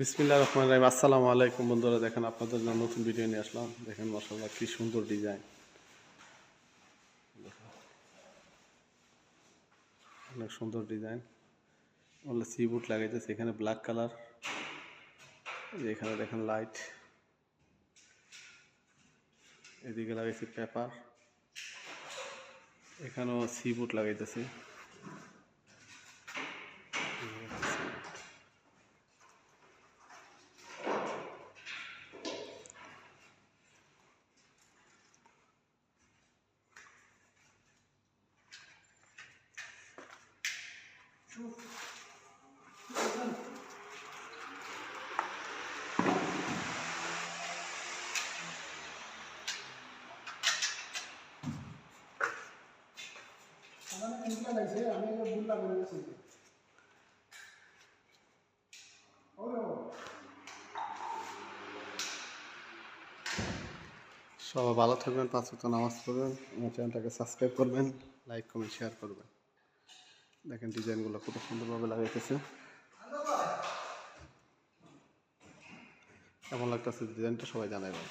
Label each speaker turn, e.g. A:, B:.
A: বিসমিল্লা রহমান রাহিম। আসসালামু আলাইকুম বন্ধুরা, দেখেন আপনাদের জন্য নতুন ভিডিও নিয়ে আসলাম। দেখেন মশাল্লাহ কি সুন্দর ডিজাইন অনেক সুন্দর ডিজাইন বললে সি বুট লাগাইতেছে, এখানে ব্ল্যাক কালার এখানে দেখেন লাইট এদিকে লাগাইছে পেপার এখানেও সি বুট লাগাইতেছে। সবাই ভালো থাকবেন পাঁচ নামাজ পড়বেন আমার চ্যানেলটাকে সাবস্ক্রাইব করবেন লাইক কমেন্ট শেয়ার করবেন। দেখেন ডিজাইনগুলো কত সুন্দরভাবে লাগাইতেছে। এমন লাগতেছে ডিজাইনটা সবাই জানাবেন